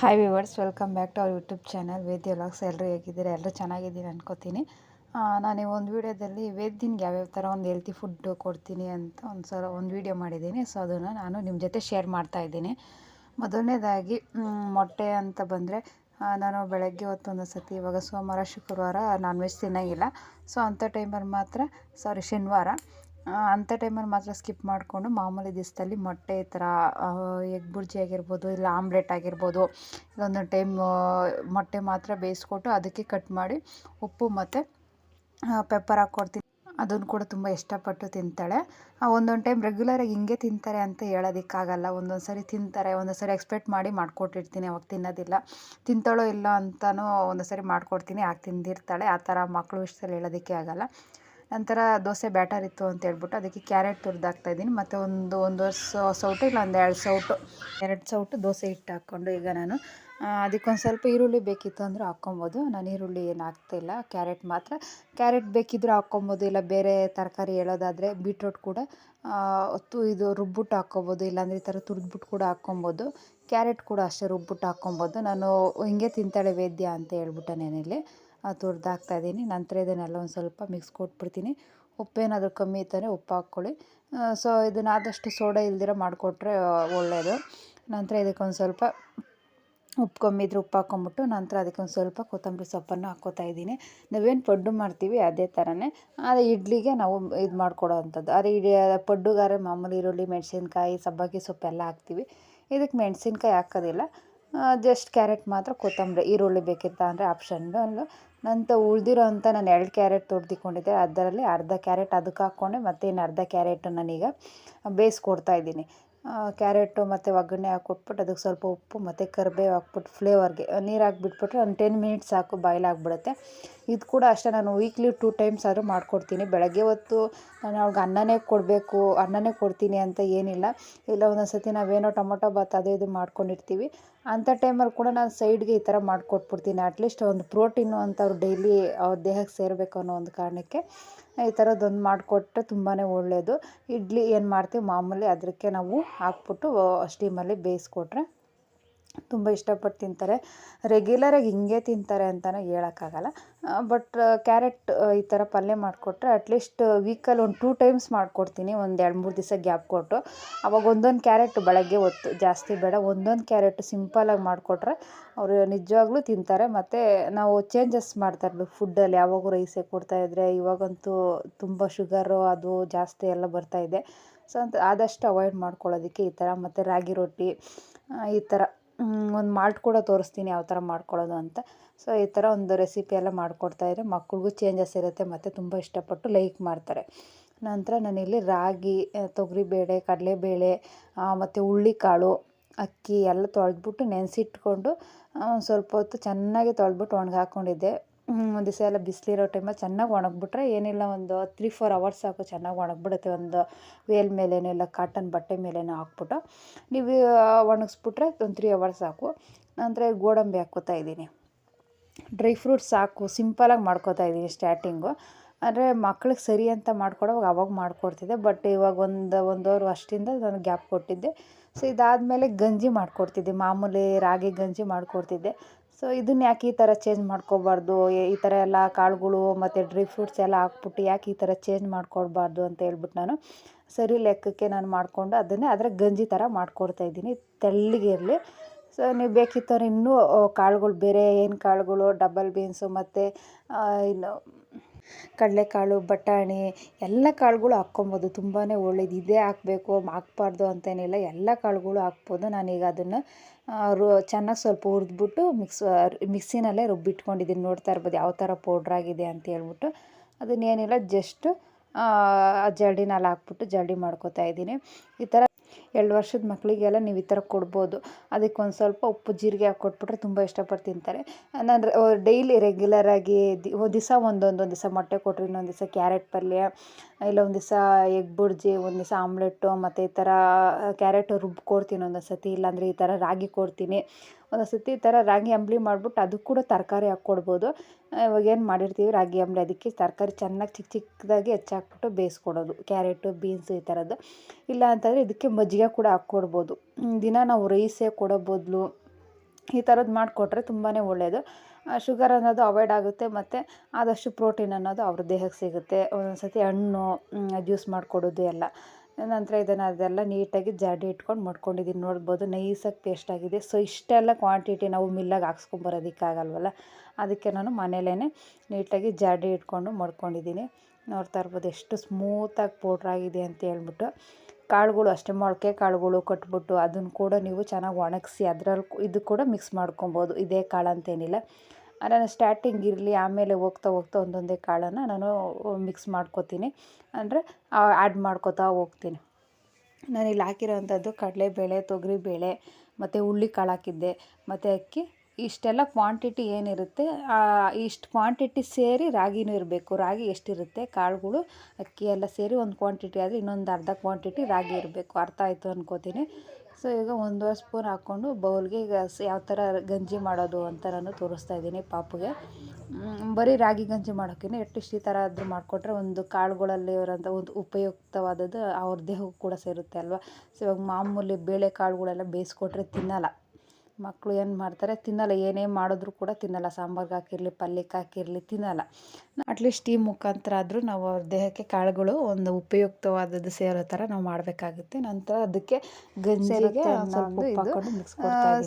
Hi viewers welcome back to our YouTube channel Vedya vlogs ಎಲ್ಲರೂ ಹೇಗಿದ್ದೀರಾ? ಎಲ್ಲರೂ ಚೆನ್ನಾಗಿದ್ದೀನಿ ಅನ್ಕೋತೀನಿ. ನಾನು ಒಂದು ವಿಡಿಯೋದಲ್ಲಿ ವೇದ್ಯನ್ಗೆ ಯಾವ್ಯಾವ ಥರ ಒಂದು ಹೆಲ್ತಿ ಫುಡ್ ಕೊಡ್ತೀನಿ ಅಂತ ಒಂದು ಸಲ ಒಂದು ವೀಡಿಯೋ ಮಾಡಿದ್ದೀನಿ. ಸೊ ಅದನ್ನು ನಾನು ನಿಮ್ಮ ಜೊತೆ ಶೇರ್ ಮಾಡ್ತಾ ಇದ್ದೀನಿ. ಮೊದಲನೇದಾಗಿ ಮೊಟ್ಟೆ ಅಂತ ಬಂದರೆ ನಾನು ಬೆಳಗ್ಗೆ ಹೊತ್ತೊಂದು ಸತಿ ಇವಾಗ ಸೋಮವಾರ, ಶುಕ್ರವಾರ ನಾನ್ ವೆಜ್ ತಿನ್ನೋಂಗಿಲ್ಲ. ಸೊ ಅಂಥ ಟೈಮಲ್ಲಿ ಮಾತ್ರ ಸಾರಿ ಶನಿವಾರ. ಅಂಥ ಟೈಮಲ್ಲಿ ಮಾತ್ರ ಸ್ಕಿಪ್ ಮಾಡಿಕೊಂಡು ಮಾಮೂಲಿ ದಿವಸದಲ್ಲಿ ಮೊಟ್ಟೆ ಥರ ಎಗ್ ಬುರ್ಜಿ ಆಗಿರ್ಬೋದು, ಇಲ್ಲ ಆಮ್ಲೆಟ್ ಆಗಿರ್ಬೋದು ಒಂದೊಂದು ಟೈಮ್ ಮೊಟ್ಟೆ ಮಾತ್ರ ಬೇಯಿಸ್ಕೊಟ್ಟು ಅದಕ್ಕೆ ಕಟ್ ಮಾಡಿ ಉಪ್ಪು ಮತ್ತು ಪೆಪ್ಪರ್ ಹಾಕ್ಕೊಡ್ತೀನಿ. ಅದನ್ನು ಕೂಡ ತುಂಬ ಇಷ್ಟಪಟ್ಟು ತಿಂತಾಳೆ. ಒಂದೊಂದು ಟೈಮ್ ರೆಗ್ಯುಲರಾಗಿ ಹಿಂಗೆ ತಿಂತಾರೆ ಅಂತ ಹೇಳೋದಕ್ಕಾಗಲ್ಲ. ಒಂದೊಂದು ಸರಿ ತಿಂತಾರೆ, ಒಂದೊಂದು ಸರಿ ಎಕ್ಸ್ಪೆಕ್ಟ್ ಮಾಡಿ ಮಾಡಿಕೊಟ್ಟಿರ್ತೀನಿ, ಅವಾಗ ತಿನ್ನೋದಿಲ್ಲ. ತಿಂತಾಳೋ ಇಲ್ಲ ಅಂತಲೂ ಒಂದೊಂದು ಸರಿ ಮಾಡಿಕೊಡ್ತೀನಿ ಯಾಕೆ ತಿಂದಿರ್ತಾಳೆ. ಆ ಥರ ಮಕ್ಕಳು ವಿಷಯದಲ್ಲಿ ಹೇಳೋದಕ್ಕೆ ಆಗಲ್ಲ. ನಂತರ ದೋಸೆ ಬ್ಯಾಟರ್ ಇತ್ತು ಅಂತ ಹೇಳ್ಬಿಟ್ಟು ಅದಕ್ಕೆ ಕ್ಯಾರೆಟ್ ತುರಿದು ಇದ್ದೀನಿ. ಮತ್ತು ಒಂದು ಸೌ, ಸೌಟು ಇಲ್ಲ, ಒಂದು ಎರಡು ಸೌಟು. ಎರಡು ಸೌಟು ದೋಸೆ ಹಿಟ್ಟು ಹಾಕ್ಕೊಂಡು ಈಗ ನಾನು ಅದಕ್ಕೊಂದು ಸ್ವಲ್ಪ ಈರುಳ್ಳಿ ಬೇಕಿತ್ತು ಅಂದರೆ ಹಾಕ್ಕೊಬೋದು. ನಾನು ಈರುಳ್ಳಿ ಏನು ಹಾಕ್ತಿಲ್ಲ ಕ್ಯಾರೆಟ್ ಮಾತ್ರ. ಕ್ಯಾರೆಟ್ ಬೇಕಿದ್ದರೂ ಹಾಕ್ಕೊಬೋದು, ಇಲ್ಲ ಬೇರೆ ತರಕಾರಿ ಹೇಳೋದಾದರೆ ಬೀಟ್ರೋಟ್ ಕೂಡ ಹೊತ್ತು ಇದು ರುಬ್ಬಿಟ್ಟು ಹಾಕ್ಕೊಬೋದು, ಇಲ್ಲಾಂದರೆ ಈ ಥರ ತುರಿದ್ಬಿಟ್ಟು ಕೂಡ ಹಾಕ್ಕೊಬೋದು. ಕ್ಯಾರೆಟ್ ಕೂಡ ಅಷ್ಟೇ ರುಬ್ಬಿಟ್ಟು ಹಾಕ್ಕೊಬೋದು. ನಾನು ಹಿಂಗೆ ತಿಂತಾಳೆ ವೇದ್ಯ ಅಂತ ಹೇಳ್ಬಿಟ್ಟೆ ನೆನೆಯಲ್ಲಿ ತುರ್ದು ಹಾಕ್ತಾಯಿದ್ದೀನಿ ನಂತರ ಇದನ್ನೆಲ್ಲ ಒಂದು ಸ್ವಲ್ಪ ಮಿಕ್ಸ್ ಕೊಟ್ಬಿಡ್ತೀನಿ. ಉಪ್ಪೇನಾದರೂ ಕಮ್ಮಿ ಇತ್ತಂದರೆ ಉಪ್ಪು ಹಾಕ್ಕೊಳ್ಳಿ. ಸೊ ಇದನ್ನು ಆದಷ್ಟು ಸೋಡಾ ಇಲ್ದಿರ ಮಾಡಿಕೊಟ್ರೆ ಒಳ್ಳೆಯದು ನಂತರ ಇದಕ್ಕೊಂದು ಸ್ವಲ್ಪ ಉಪ್ಪು ಕಮ್ಮಿ ಇದ್ರೆ ಉಪ್ಪು ಹಾಕ್ಕೊಂಬಿಟ್ಟು ನಂತರ ಅದಕ್ಕೊಂದು ಸ್ವಲ್ಪ ಕೊತ್ತಂಬರಿ ಸೊಪ್ಪನ್ನು ಹಾಕ್ಕೋತಾ ಇದ್ದೀನಿ. ನಾವೇನು ಪಡ್ಡು ಮಾಡ್ತೀವಿ ಅದೇ ಥರನೇ ಆದರೆ ಇಡ್ಲಿಗೆ ನಾವು ಇದು ಮಾಡ್ಕೊಡೋ ಅಂಥದ್ದು ಅದೇ ಇಡಿ ಪಡ್ಡುಗಾರೆ ಮಾಮೂಲಿ ಈರುಳ್ಳಿ, ಮೆಣಸಿನ್ಕಾಯಿ ಸಬ್ಬಕ್ಕಿ ಸೊಪ್ಪೆಲ್ಲ ಹಾಕ್ತೀವಿ. ಇದಕ್ಕೆ ಮೆಣಸಿನ್ಕಾಯಿ ಹಾಕೋದಿಲ್ಲ. ಜಸ್ಟ್ ಕ್ಯಾರೆಟ್ ಮಾತ್ರ, ಕೊತ್ತಂಬರಿ, ಈರುಳ್ಳಿ ಬೇಕಿತ್ತು ಅಂದರೆ ಆಪ್ಷನ್ನು ಅಲ್ಲ. ನಂತರ ಉಳಿದಿರೋ ಅಂತ ನಾನು ಎರಡು ಕ್ಯಾರೆಟ್ ತೊಡ್ದಿಕೊಂಡಿದ್ದೆ. ಅದರಲ್ಲಿ ಅರ್ಧ ಕ್ಯಾರೆಟ್ ಅದಕ್ಕೆ ಹಾಕ್ಕೊಂಡೆ ಮತ್ತು ಇನ್ನು ಅರ್ಧ ಕ್ಯಾರೆಟು ನಾನೀಗ ಬೇಯಿಸ್ಕೊಡ್ತಾ ಇದ್ದೀನಿ. ಕ್ಯಾರೆಟು ಮತ್ತು ಒಗ್ಗರಣೆ ಹಾಕ್ಕೊಟ್ಬಿಟ್ಟು ಅದಕ್ಕೆ ಸ್ವಲ್ಪ ಉಪ್ಪು ಮತ್ತು ಕರಿಬೇವು ಹಾಕ್ಬಿಟ್ಟು ಫ್ಲೇವರ್ಗೆ ನೀರು ಹಾಕ್ಬಿಟ್ಬಿಟ್ರೆ ಒಂದು ಟೆನ್ ಮಿನಿಟ್ಸ್ ಸಾಕು ಬಾಯ್ಲ್ ಆಗಿಬಿಡುತ್ತೆ. ಇದು ಕೂಡ ಅಷ್ಟೇ, ನಾನು ವೀಕ್ಲಿ ಟೂ ಟೈಮ್ಸ್ ಆದರೂ ಮಾಡಿಕೊಡ್ತೀನಿ. ಬೆಳಗ್ಗೆ ಹೊತ್ತು ನಾನು ಅವ್ಳಿಗೆ ಅನ್ನನೇ ಕೊಡಬೇಕು, ಅನ್ನನೇ ಕೊಡ್ತೀನಿ ಅಂತ ಏನಿಲ್ಲ. ಇಲ್ಲ ಒಂದೊಂದು ಸತಿ ನಾವೇನೋ ಟೊಮೊಟೊ ಬಾತ್ ಅದು ಇದು ಮಾಡ್ಕೊಂಡಿರ್ತೀವಿ. ಅಂಥ ಟೈಮಲ್ಲಿ ಕೂಡ ನಾನು ಸೈಡ್ಗೆ ಈ ಥರ ಮಾಡಿಕೊಟ್ಬಿಡ್ತೀನಿ. ಅಟ್ಲೀಸ್ಟ್ ಒಂದು ಪ್ರೋಟೀನು ಅಂತ ಅವ್ರು ಡೈಲಿ ಅವ್ರ ದೇಹಕ್ಕೆ ಸೇರಬೇಕು ಅನ್ನೋ ಒಂದು ಕಾರಣಕ್ಕೆ ಈ ಥರದ್ದೊಂದು ಮಾಡಿಕೊಟ್ರೆ ತುಂಬಾ ಒಳ್ಳೆಯದು ಇಡ್ಲಿ ಏನು ಮಾಡ್ತೀವಿ ಮಾಮೂಲಿ ಅದಕ್ಕೆ ನಾವು ಹಾಕ್ಬಿಟ್ಟು ಸ್ಟೀಮಲ್ಲಿ ಬೇಯಿಸ್ಕೊಟ್ರೆ ತುಂಬ ಇಷ್ಟಪಟ್ಟು ತಿಂತಾರೆ. ರೆಗ್ಯುಲರಾಗಿ ಹಿಂಗೆ ತಿಂತಾರೆ ಅಂತಲೇ ಹೇಳೋಕ್ಕಾಗಲ್ಲ. ಬಟ್ ಕ್ಯಾರೆಟ್ ಈ ಥರ ಪಲ್ಯ ಮಾಡಿಕೊಟ್ರೆ ಅಟ್ಲೀಸ್ಟ್ ವೀಕಲ್ಲಿ ಒಂದು ಟೂ ಟೈಮ್ಸ್ ಮಾಡಿಕೊಡ್ತೀನಿ. ಒಂದು ಎರಡು ಮೂರು ದಿವಸ ಗ್ಯಾಪ್ ಕೊಟ್ಟು. ಅವಾಗ ಒಂದೊಂದು ಕ್ಯಾರೆಟ್ ಬೆಳಗ್ಗೆ ಹೊತ್ತು ಜಾಸ್ತಿ ಬೇಡ. ಒಂದೊಂದು ಕ್ಯಾರೆಟ್ ಸಿಂಪಲಾಗಿ ಮಾಡಿಕೊಟ್ರೆ ಅವರು ನಿಜವಾಗ್ಲೂ ತಿಂತಾರೆ. ಮತ್ತು ನಾವು ಚೇಂಜಸ್ ಮಾಡ್ತಾ ಇರಬೇಕು ಫುಡ್ಡಲ್ಲಿ ಯಾವಾಗೂ ರೈಸೇ ಕೊಡ್ತಾಯಿದ್ರೆ ಇವಾಗಂತೂ ತುಂಬ ಶುಗರು ಅದು ಜಾಸ್ತಿ ಎಲ್ಲ ಬರ್ತಾಯಿದೆ ಸೊ ಅಂತ ಆದಷ್ಟು ಅವಾಯ್ಡ್ ಮಾಡ್ಕೊಳ್ಳೋದಕ್ಕೆ ಈ ಥರ. ಮತ್ತು ರಾಗಿ ರೊಟ್ಟಿ ಈ ಥರ ಒಂದು ಕೂಡ ತೋರಿಸ್ತೀನಿ ಯಾವ ಥರ ಮಾಡ್ಕೊಳ್ಳೋದು ಅಂತ. ಸೊ ಈ ಥರ ಒಂದು ರೆಸಿಪಿ ಎಲ್ಲ ಮಾಡಿಕೊಡ್ತಾಯಿದ್ರೆ ಮಕ್ಳಿಗೂ ಚೇಂಜಸ್ ಇರುತ್ತೆ, ಮತ್ತು ತುಂಬ ಇಷ್ಟಪಟ್ಟು ಲೈಕ್ ಮಾಡ್ತಾರೆ. ನಂತರ ನಾನಿಲ್ಲಿ ರಾಗಿ ತೊಗರಿಬೇಳೆ, ಕಡಲೆಬೇಳೆ ಮತ್ತು ಹುಳ್ಳಿಕಾಳು, ಅಕ್ಕಿ ಎಲ್ಲ ತೊಳೆದ್ಬಿಟ್ಟು ನೆನೆಸಿಟ್ಕೊಂಡು ಸ್ವಲ್ಪ ಹೊತ್ತು ಚೆನ್ನಾಗಿ ತೊಳೆದ್ಬಿಟ್ಟು ಒಣಗಿ ಹಾಕ್ಕೊಂಡಿದ್ದೆ ದಿವಸ ಎಲ್ಲ ಬಿಸಿಲಿರೋ ಟೈಮಲ್ಲಿ ಚೆನ್ನಾಗಿ ಒಣಗಿಬಿಟ್ರೆ ಏನಿಲ್ಲ, ಒಂದು ತ್ರೀ ಫೋರ್ ಅವರ್ಸ್ ಸಾಕು ಚೆನ್ನಾಗಿ ಒಣಗಿಬಿಡುತ್ತೆ. ಒಂದು ವೇಲ್ ಮೇಲೇನೋ ಇಲ್ಲ ಕಾಟನ್ ಬಟ್ಟೆ ಮೇಲೇನೋ ಹಾಕ್ಬಿಟ್ಟು ನೀವು ಒಣಗಿಸ್ಬಿಟ್ರೆ ಒಂದು ತ್ರೀ ಅವರ್ಸ್ ಸಾಕು. ಅಂದರೆ ಗೋಡಂಬಿ ಹಾಕೋತಾ ಇದ್ದೀನಿ. ಡ್ರೈ ಫ್ರೂಟ್ಸ್ ಸಾಕು ಸಿಂಪಲಾಗಿ ಮಾಡ್ಕೋತಾ ಇದ್ದೀನಿ ಸ್ಟಾರ್ಟಿಂಗು ಅಂದರೆ ಮಕ್ಳಿಗೆ ಸರಿ ಅಂತ ಮಾಡ್ಕೊಡೋವಾಗ ಅವಾಗ ಮಾಡಿಕೊಡ್ತಿದ್ದೆ ಬಟ್ ಇವಾಗ ಒಂದು, ಒಂದೂವರೆ ಅಷ್ಟಿಂದ ನಾನು ಗ್ಯಾಪ್ ಕೊಟ್ಟಿದ್ದೆ. ಸೊ ಇದಾದಮೇಲೆ ಗಂಜಿ ಮಾಡ್ಕೊಡ್ತಿದ್ದೆ, ಮಾಮೂಲಿ ರಾಗಿ ಗಂಜಿ ಮಾಡಿಕೊಡ್ತಿದ್ದೆ. ಸೊ ಇದನ್ನ ಯಾಕೆ ಈ ಥರ ಚೇಂಜ್ ಮಾಡ್ಕೋಬಾರ್ದು? ಈ ಥರ ಎಲ್ಲ ಕಾಳುಗಳು ಮತ್ತು ಡ್ರೈ ಫ್ರೂಟ್ಸ್ ಎಲ್ಲ ಹಾಕ್ಬಿಟ್ಟು ಯಾಕೆ ಈ ಥರ ಚೇಂಜ್ ಮಾಡ್ಕೊಡ್ಬಾರ್ದು ಅಂತ ಹೇಳ್ಬಿಟ್ಟು ನಾನು ಸರಿ ಲೆಕ್ಕಕ್ಕೆ ನಾನು ಮಾಡಿಕೊಂಡು ಅದನ್ನೇ ಅದರ ಗಂಜಿ ಥರ ಮಾಡ್ಕೊಡ್ತಾಯಿದ್ದೀನಿ ತೆಳ್ಳಗಿರಲಿ ಸೊ ನೀವು ಬೇಕಿತ್ತವ್ರು ಇನ್ನೂ ಕಾಳುಗಳು ಬೇರೆ ಏನು ಕಾಳುಗಳು ಡಬಲ್ ಬೀನ್ಸು ಮತ್ತು ಇನ್ನು ಕಡಲೆಕಾಳು, ಬಟಾಣಿ ಎಲ್ಲ ಕಾಳುಗಳು ಹಾಕ್ಕೊಬೋದು. ತುಂಬಾ ಒಳ್ಳೇದು. ಇದೇ ಹಾಕ್ಬೇಕು, ಹಾಕ್ಬಾರ್ದು ಅಂತೇನಿಲ್ಲ. ಎಲ್ಲ ಕಾಳುಗಳು ಹಾಕ್ಬೋದು. ನಾನೀಗ ಅದನ್ನು ರು, ಚೆನ್ನಾಗಿ ಸ್ವಲ್ಪ ಹುರಿದ್ಬಿಟ್ಟು ಮಿಕ್ಸ್ ಮಿಕ್ಸಿನಲ್ಲೇ ರುಬ್ಬಿಟ್ಕೊಂಡಿದ್ದೀನಿ. ನೋಡ್ತಾ ಇರ್ಬೋದು ಯಾವ ಥರ ಪೌಡ್ರಾಗಿದೆ ಅಂತ ಹೇಳ್ಬಿಟ್ಟು. ಅದನ್ನೇನಿಲ್ಲ, ಜಸ್ಟ್ ಜರಡಿನಲ್ಲಿ ಹಾಕ್ಬಿಟ್ಟು ಜರಡಿ ಮಾಡ್ಕೊತಾ ಇದ್ದೀನಿ. ಈ ಥರ ಎರಡು ವರ್ಷದ ಮಕ್ಕಳಿಗೆಲ್ಲ ನೀವು ಈ ಥರ ಕೊಡ್ಬೋದು. ಅದಕ್ಕೊಂದು ಸ್ವಲ್ಪ ಉಪ್ಪು ಜೀರಿಗೆ ಹಾಕಿ ಕೊಟ್ಬಿಟ್ರೆ ತುಂಬ ಇಷ್ಟಪಟ್ಟು ತಿಂತಾರೆ. ನಾನು ಡೈಲಿ ರೆಗ್ಯುಲರ್ ಆಗಿ ಒಂದು ದಿವಸ ಒಂದೊಂದು, ಒಂದು ದಿವಸ ಮೊಟ್ಟೆ ಕೊಟ್ಟರೆ ಇನ್ನೊಂದು ದಿವಸ ಕ್ಯಾರೆಟ್ ಪಲ್ಯ, ಇಲ್ಲ ಒಂದು ದಿವಸ ಎಗ್ ಬುರ್ಜಿ, ಒಂದು ದಿವಸ ಆಮ್ಲೆಟ್ಟು ಮತ್ತು ಈ ಥರ ಕ್ಯಾರೆಟ್ ರುಬ್ಕೊಡ್ತೀನಿ ಒಂದೊಂದು ಸರ್ತಿ ಇಲ್ಲಾಂದರೆ ಈ ಥರ ರಾಗಿ ಕೊಡ್ತೀನಿ. ಒಂದೊಂದು ಸತಿ ಈ ಥರ ರಾಗಿ ಅಂಬಲಿ ಮಾಡಿಬಿಟ್ಟು ಅದಕ್ಕೆ ಕೂಡ ತರಕಾರಿ ಹಾಕ್ಕೊಡ್ಬೋದು. ಇವಾಗ ಏನು ಮಾಡಿರ್ತೀವಿ, ರಾಗಿ ಅಂಬಲಿ ಅದಕ್ಕೆ ತರಕಾರಿ ಚೆನ್ನಾಗಿ ಚಿಕ್ಕ ಚಿಕ್ಕದಾಗಿ ಹೆಚ್ಚಾಕ್ಬಿಟ್ಟು ಬೇಯಿಸ್ಕೊಡೋದು. ಕ್ಯಾರೆಟು, ಬೀನ್ಸು ಈ ಥರದ್ದು. ಇಲ್ಲ ಅಂತಂದರೆ ಇದಕ್ಕೆ ಮಜ್ಜಿಗೆ ಕೂಡ ಹಾಕ್ಕೊಡ್ಬೋದು. ದಿನ ನಾವು ರೈಸೇ ಕೊಡೋ ಬದಲು ಈ ಥರದ್ದು ಮಾಡಿಕೊಟ್ರೆ ತುಂಬಾ ಒಳ್ಳೆಯದು ಶುಗರ್ ಅನ್ನೋದು ಅವಾಯ್ಡ್ ಆಗುತ್ತೆ ಮತ್ತು ಆದಷ್ಟು ಪ್ರೋಟೀನ್ ಅನ್ನೋದು ಅವ್ರ ದೇಹಕ್ಕೆ ಸಿಗುತ್ತೆ. ಒಂದೊಂದು ಸತಿ ಹಣ್ಣು ಜ್ಯೂಸ್ ಮಾಡಿಕೊಡೋದು ಎಲ್ಲ. ನಂತರ ಇದನ್ನು ಅದೆಲ್ಲ ನೀಟಾಗಿ ಜಾಡಿ ಇಟ್ಕೊಂಡು ಮಾಡ್ಕೊಂಡಿದ್ದೀನಿ ನೋಡ್ಬೋದು ನೈಸಾಗಿ ಪೇಸ್ಟ್ ಆಗಿದೆ. ಸೊ ಇಷ್ಟೆಲ್ಲ ಕ್ವಾಂಟಿಟಿ ನಾವು ಮಿಲ್ಲಾಗಿ ಹಾಕ್ಸ್ಕೊಂಬರೋದಕ್ಕಾಗಲ್ವಲ್ಲ ಅದಕ್ಕೆ ನಾನು ಮನೇಲೇ ನೀಟಾಗಿ ಜಾಡಿ ಇಟ್ಕೊಂಡು ಮಾಡ್ಕೊಂಡಿದ್ದೀನಿ ನೋಡ್ತಾ ಇರ್ಬೋದು ಎಷ್ಟು ಸ್ಮೂತಾಗಿ ಪೌಡ್ರ್ ಆಗಿದೆ ಅಂತ ಹೇಳ್ಬಿಟ್ಟು. ಕಾಳುಗಳು ಅಷ್ಟೇ, ಮೊಳಕೆ ಕಾಳುಗಳು ಕಟ್ಬಿಟ್ಟು ಅದನ್ನು ಕೂಡ ನೀವು ಚೆನ್ನಾಗಿ ಒಣಗಿಸಿ ಅದರಲ್ಲಿ ಇದು ಕೂಡ ಮಿಕ್ಸ್ ಮಾಡ್ಕೊಬೋದು. ಇದೇ ಕಾಳು ಅಂತೇನಿಲ್ಲ. ನಾನು ಸ್ಟಾರ್ಟಿಂಗ್ ಇರಲಿ, ಆಮೇಲೆ ಹೋಗ್ತಾ ಹೋಗ್ತಾ ಒಂದೊಂದೇ ಕಾಳನ್ನು ನಾನು ಮಿಕ್ಸ್ ಮಾಡ್ಕೊತೀನಿ. ಅಂದರೆ ಆ್ಯಡ್ ಮಾಡ್ಕೊತಾ ಹೋಗ್ತೀನಿ. ನಾನು ಇಲ್ಲಿ ಹಾಕಿರೋವಂಥದ್ದು ಕಡಲೆಬೇಳೆ, ತೊಗರಿಬೇಳೆ, ಮತ್ತು ಹುಳ್ಳಿ ಕಾಳು ಹಾಕಿದ್ದೆ. ಮತ್ತು ಅಕ್ಕಿ, ಇಷ್ಟೆಲ್ಲ ಕ್ವಾಂಟಿಟಿ ಏನಿರುತ್ತೆ ಇಷ್ಟು ಕ್ವಾಂಟಿಟಿ ಸೇರಿ ರಾಗಿನೂ ಇರಬೇಕು. ರಾಗಿ ಎಷ್ಟಿರುತ್ತೆ, ಕಾಳುಗಳು, ಅಕ್ಕಿ ಎಲ್ಲ ಸೇರಿ ಒಂದು ಕ್ವಾಂಟಿಟಿ ಆದರೆ ಇನ್ನೊಂದು ಅರ್ಧ ಕ್ವಾಂಟಿಟಿ ರಾಗಿ ಇರಬೇಕು. ಅರ್ಥ ಆಯಿತು ಅನ್ಕೋತೀನಿ. ಸೊ ಈಗ ಒಂದೂವರೆ ಸ್ಪೂನ್ ಹಾಕ್ಕೊಂಡು ಬೌಲ್ಗೆ ಈಗ ಯಾವ ಥರ ಗಂಜಿ ಮಾಡೋದು ಅಂತ ನಾನು ತೋರಿಸ್ತಾ ಇದ್ದೀನಿ ಪಾಪುಗೆ. ಬರೀ ರಾಗಿ ಗಂಜಿ ಮಾಡೋಕ್ಕಿಂತ ಎಟ್ಲೀಸ್ಟ್ ಈ ಥರ ಆದರೂ ಮಾಡಿಕೊಟ್ರೆ ಒಂದು ಕಾಳುಗಳಲ್ಲಿ ಇರೋಂಥ ಒಂದು ಉಪಯುಕ್ತವಾದದ್ದು ಅವ್ರ ದೇಹಕ್ಕೂ ಕೂಡ ಸೇರುತ್ತೆ ಅಲ್ವಾ? ಸೊ ಇವಾಗ ಮಾಮೂಲಿ ಬೇಳೆ ಕಾಳುಗಳೆಲ್ಲ ಬೇಯಿಸ್ಕೊಟ್ರೆ ತಿನ್ನಲ್ಲ. ಮಕ್ಕಳು ಏನು ಮಾಡ್ತಾರೆ ತಿನ್ನಲ್ಲ. ಏನೇ ಮಾಡಿದ್ರು ಕೂಡ ತಿನ್ನಲ್ಲ. ಸಾಂಬಾರ್ಗೆ ಹಾಕಿರಲಿ ಪಲ್ಯಕ್ಕೆ ಹಾಕಿರಲಿ ತಿನ್ನಲ್ಲ. ಅಟ್ಲೀಸ್ಟ್ ಈ ಮುಖಾಂತರ ಆದರೂ ನಾವು ಅವ್ರ ದೇಹಕ್ಕೆ ಕಾಳುಗಳು ಒಂದು ಉಪಯುಕ್ತವಾದದ್ದು ಸೇರೋ ಥರ ನಾವು ಮಾಡಬೇಕಾಗುತ್ತೆ. ನಂತರ ಅದಕ್ಕೆ ಗಂಜಿಗೆ ಮಿಕ್ಸ್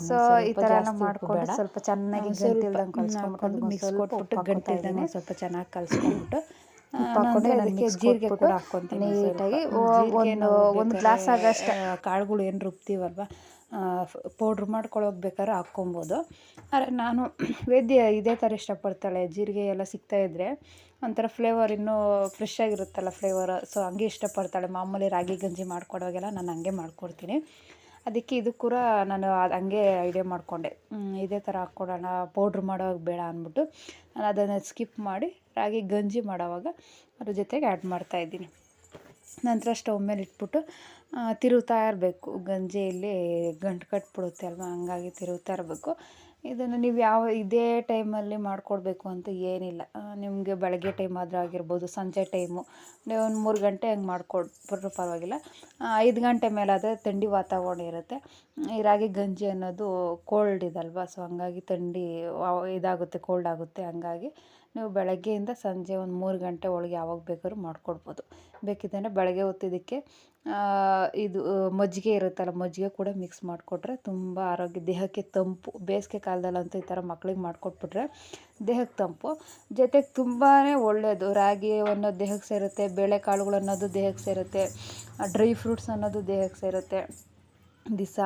ಸೊ ಈ ಥರ ಎಲ್ಲ ಮಾಡ್ಕೊಂಡು ಸ್ವಲ್ಪ ಚೆನ್ನಾಗಿ ಗಂಟಿಲ್ದಂಗೆ ಮಿಕ್ಸ್ ಕೊಟ್ಬಿಟ್ಟು ಗಂಟಿಲ್ದಂಗೆ ಸ್ವಲ್ಪ ಚೆನ್ನಾಗಿ ಕಲಿಸ್ಕೊಂಡ್ಬಿಟ್ಟು ಅದಕ್ಕೆ ಜೀರಿಗೆ ಕೂಡ ಹಾಕ್ಕೊತೀನಿ ನೀಟಾಗಿ ಒಂದು ಒಂದು ಗ್ಲಾಸ್ ಆಗಷ್ಟು. ಕಾಳುಗಳು ಏನು ರುಬ್ತೀವಲ್ವ? ಪೌಡ್ರ್ ಮಾಡ್ಕೊಳ್ಳೋಕೆ ಬೇಕಾದ್ರೆ ಹಾಕ್ಕೊಬೋದು. ಆದರೆ ನಾನು ವೇದ್ಯ ಇದೇ ಥರ ಇಷ್ಟಪಡ್ತಾಳೆ, ಜೀರಿಗೆ ಎಲ್ಲ ಸಿಗ್ತಾಯಿದ್ರೆ ಒಂಥರ ಫ್ಲೇವರ್ ಇನ್ನೂ ಫ್ರೆಶ್ ಆಗಿರುತ್ತಲ್ಲ ಫ್ಲೇವರ್ ಸೊ ಹಂಗೆ ಇಷ್ಟಪಡ್ತಾಳೆ. ಮಾಮೂಲಿ ರಾಗಿ ಗಂಜಿ ಮಾಡ್ಕೊಡೋವಾಗೆಲ್ಲ ನಾನು ಹಂಗೆ ಮಾಡ್ಕೊಡ್ತೀನಿ. ಅದಕ್ಕೆ ಇದು ಕೂಡ ನಾನು ಅದು ಹಂಗೆ ಐಡಿಯಾ ಮಾಡಿಕೊಂಡೆ. ಇದೇ ಥರ ಹಾಕ್ಕೊಡೋಣ, ಪೌಡ್ರ್ ಮಾಡೋವಾಗ ಬೇಡ ಅಂದ್ಬಿಟ್ಟು ನಾನು ಅದನ್ನು ಸ್ಕಿಪ್ ಮಾಡಿ ರಾಗಿ ಗಂಜಿ ಮಾಡೋವಾಗ ಅದ್ರ ಜೊತೆಗೆ ಆ್ಯಡ್ ಮಾಡ್ತಾಯಿದ್ದೀನಿ ನಂತರ ಸ್ಟವ್ ಮೇಲೆ ಇಟ್ಬಿಟ್ಟು ತಿರುಗ್ತಾ ಇರಬೇಕು. ಗಂಜಿಯಲ್ಲಿ ಗಂಟು ಕಟ್ಬಿಡುತ್ತೆ ಅಲ್ವಾ? ಹಂಗಾಗಿ ತಿರುಗ್ತಾ ಇರಬೇಕು. ಇದನ್ನು ನೀವು ಯಾವ, ಇದೇ ಟೈಮಲ್ಲಿ ಮಾಡಿಕೊಡ್ಬೇಕು ಅಂತ ಏನಿಲ್ಲ. ನಿಮಗೆ ಬೆಳಗ್ಗೆ ಟೈಮ್ ಆದರೂ ಆಗಿರ್ಬೋದು, ಸಂಜೆ ಟೈಮು. ಒಂದು ಮೂರು ಗಂಟೆ ಹಂಗೆ ಮಾಡಿಕೊಟ್ಬಿಟ್ರು ಪರವಾಗಿಲ್ಲ. ಐದು ಗಂಟೆ ಮೇಲಾದರೆ ಥಂಡಿ ವಾತಾವರಣ ಇರುತ್ತೆ. ಈ ರಾಗಿ ಗಂಜಿ ಅನ್ನೋದು ಕೋಲ್ಡ್ ಇದಲ್ವಾ? ಸೊ ಹಂಗಾಗಿ ಥಂಡಿ ಇದಾಗುತ್ತೆ ಕೋಲ್ಡ್ ಆಗುತ್ತೆ. ಹಂಗಾಗಿ ನೀವು ಬೆಳಗ್ಗೆಯಿಂದ ಸಂಜೆ ಒಂದು ಮೂರು ಗಂಟೆ ಒಳಗೆ ಯಾವಾಗ ಬೇಕಾದ್ರೂ ಮಾಡ್ಕೊಡ್ಬೋದು. ಬೇಕಿದ್ದರೆ ಬೆಳಗ್ಗೆ ಹೊತ್ತಿದ್ದಕ್ಕೆ ಇದು, ಮಜ್ಜಿಗೆ ಇರುತ್ತಲ್ಲ, ಮಜ್ಜಿಗೆ ಕೂಡ ಮಿಕ್ಸ್ ಮಾಡಿಕೊಟ್ರೆ ತುಂಬ ಆರೋಗ್ಯ, ದೇಹಕ್ಕೆ ತಂಪು. ಬೇಸಿಗೆ ಕಾಲದಲ್ಲಂತೂ ಈ ಥರ ಮಕ್ಳಿಗೆ ಮಾಡಿಕೊಟ್ಬಿಟ್ರೆ ದೇಹಕ್ಕೆ ತಂಪು. ಜೊತೆಗೆ ತುಂಬಾ ಒಳ್ಳೆಯದು ರಾಗಿ ಅನ್ನೋದು ದೇಹಕ್ಕೆ ಸೇರುತ್ತೆ, ಬೇಳೆಕಾಳುಗಳು ಅನ್ನೋದು ದೇಹಕ್ಕೆ ಸೇರುತ್ತೆ ಡ್ರೈ ಫ್ರೂಟ್ಸ್ ಅನ್ನೋದು ದೇಹಕ್ಕೆ ಸೇರುತ್ತೆ. ದಿವಸ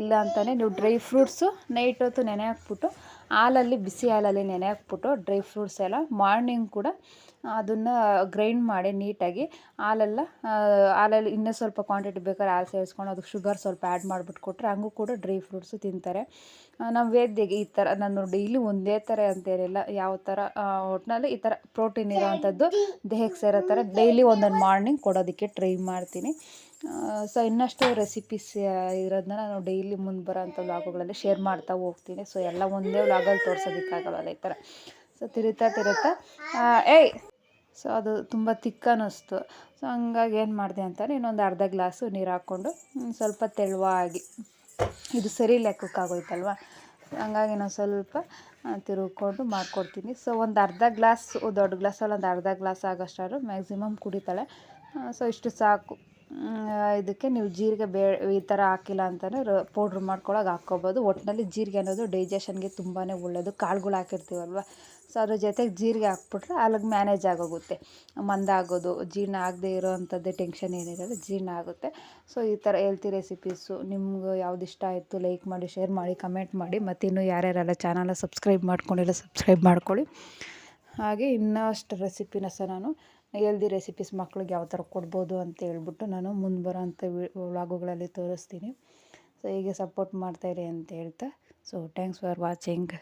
ಇಲ್ಲ ಅಂತಲೇ ನೀವು ಡ್ರೈ ಫ್ರೂಟ್ಸು ನೈಟ್ ಹೊತ್ತು ನೆನೆ ಹಾಕ್ಬಿಟ್ಟು, ಹಾಲಲ್ಲಿ, ಬಿಸಿ ಹಾಲಲ್ಲಿ ನೆನೆ ಹಾಕ್ಬಿಟ್ಟು ಡ್ರೈ ಫ್ರೂಟ್ಸ್ ಎಲ್ಲ ಮಾರ್ನಿಂಗ್ ಕೂಡ ಅದನ್ನು ಗ್ರೈಂಡ್ ಮಾಡಿ ನೀಟಾಗಿ ಹಾಲೆಲ್ಲ ಹಾಲಲ್ಲಿ ಇನ್ನೂ ಸ್ವಲ್ಪ ಕ್ವಾಂಟಿಟಿ ಬೇಕಾದ್ರೆ ಹಾಲು ಸೇರಿಸ್ಕೊಂಡು ಅದಕ್ಕೆ ಶುಗರ್ ಸ್ವಲ್ಪ ಆ್ಯಡ್ ಮಾಡಿಬಿಟ್ಟು ಕೊಟ್ಟರೆ ಹಂಗೂ ಕೂಡ ಡ್ರೈ ಫ್ರೂಟ್ಸು ತಿಂತಾರೆ. ನಮ್ಮ ವೇದ್ಯಗೆ ಈ ಥರ, ನಾನು ಡೈಲಿ ಒಂದೇ ಥರ ಅಂತೇನಿಲ್ಲ ಯಾವ ಥರ ಒಟ್ಟಿನಲ್ಲಿ ಈ ಥರ ಪ್ರೋಟೀನ್ ಇರೋವಂಥದ್ದು ದೇಹಕ್ಕೆ ಸೇರೋ ಥರ ಡೈಲಿ ಒಂದೊಂದು ಮಾರ್ನಿಂಗ್ ಕೊಡೋದಕ್ಕೆ ಟ್ರೈ ಮಾಡ್ತೀನಿ. ಸೊ ಇನ್ನಷ್ಟು ರೆಸಿಪೀಸ್ ಇರೋದನ್ನ ನಾನು ಡೈಲಿ ಮುಂದೆ ಬರೋಂಥ ವ್ಲಾಗುಗಳಲ್ಲಿ ಶೇರ್ ಮಾಡ್ತಾ ಹೋಗ್ತೀನಿ. ಸೊ ಎಲ್ಲ ಒಂದೇ ವ್ಲಾಗಲ್ಲಿ ತೋರ್ಸೋದಕ್ಕಾಗಲ್ಲ ಈ ಥರ ಸೊ ತಿರುತ್ತಾ ತಿರುತ್ತಾ ಏಯ್! ಸೊ ಅದು ತುಂಬ ತಿಕ್ಕ ಅನ್ನಿಸ್ತು. ಸೊ ಹಂಗಾಗಿ ಏನು ಮಾಡಿದೆ ಅಂತ ಇನ್ನೊಂದು ಅರ್ಧ ಗ್ಲಾಸು ನೀರು ಹಾಕ್ಕೊಂಡು ಸ್ವಲ್ಪ ತೆಳುವಾಗಿ. ಇದು ಸರಿ ಲೆಕ್ಕಕ್ಕಾಗೋಯ್ತಲ್ವ ಹಂಗಾಗಿ ನಾನು ಸ್ವಲ್ಪ ತಿರುಗ್ಕೊಂಡು ಮಾಡಿಕೊಡ್ತೀನಿ. ಸೊ ಒಂದು ಅರ್ಧ ಗ್ಲಾಸ್ ದೊಡ್ಡ ಗ್ಲಾಸಲ್ಲಿ ಒಂದು ಅರ್ಧ ಗ್ಲಾಸ್ ಆಗೋಷ್ಟಾದ್ರು ಮ್ಯಾಕ್ಸಿಮಮ್ ಕುಡಿತಾಳೆ. ಸೊ ಇಷ್ಟು ಸಾಕು. ಇದಕ್ಕೆ ನೀವು ಜೀರಿಗೆ ಬೇ, ಈ ಥರ ಹಾಕಿಲ್ಲ ಅಂತಲೇ ಪೌಡ್ರ್ ಮಾಡ್ಕೊಳಗೆ ಹಾಕ್ಕೊಬೋದು ಒಟ್ಟಿನಲ್ಲಿ ಜೀರಿಗೆ ಅನ್ನೋದು ಡೈಜೆಷನ್ಗೆ ತುಂಬಾ ಒಳ್ಳೆಯದು ಕಾಳುಗಳು ಹಾಕಿರ್ತೀವಲ್ವ? ಸೊ ಅದ್ರ ಜೊತೆಗೆ ಜೀರಿಗೆ ಹಾಕ್ಬಿಟ್ರೆ ಅಲ್ಲಿಗೆ ಮ್ಯಾನೇಜ್ ಆಗೋಗುತ್ತೆ. ಮಂದ ಆಗೋದು, ಜೀರ್ಣ ಆಗದೆ ಇರೋ ಅಂಥದ್ದೇ ಟೆನ್ಷನ್ ಏನಿರಲ್ಲ, ಜೀರ್ಣ ಆಗುತ್ತೆ. ಸೊ ಈ ಥರ ಹೆಲ್ತಿ ರೆಸಿಪೀಸು ನಿಮ್ಗೆ ಯಾವ್ದು ಇಷ್ಟ ಆಯಿತು ಲೈಕ್ ಮಾಡಿ ಶೇರ್ ಮಾಡಿ ಕಮೆಂಟ್ ಮಾಡಿ. ಮತ್ತು ಇನ್ನೂ ಯಾರ್ಯಾರೆಲ್ಲ ಚಾನಲ್ನ ಸಬ್ಸ್ಕ್ರೈಬ್ ಮಾಡ್ಕೊಂಡಿಲ್ಲ ಸಬ್ಸ್ಕ್ರೈಬ್ ಮಾಡ್ಕೊಳ್ಳಿ. ಹಾಗೆ ಇನ್ನಷ್ಟು ರೆಸಿಪಿನ ಸಹ ನಾನು ಹೆಲ್ದಿ ರೆಸಿಪೀಸ್ ಮಕ್ಳಿಗೆ ಯಾವ ಥರ ಕೊಡ್ಬೋದು ಅಂತ ಹೇಳ್ಬಿಟ್ಟು ನಾನು ಮುಂದೆ ಬರೋಂಥ ವ್ಲಾಗುಗಳಲ್ಲಿ ತೋರಿಸ್ತೀನಿ. ಸೊ ಹೀಗೆ ಸಪೋರ್ಟ್ ಮಾಡ್ತಾಯಿರಿ ಅಂತ ಹೇಳ್ತಾ. So thanks for watching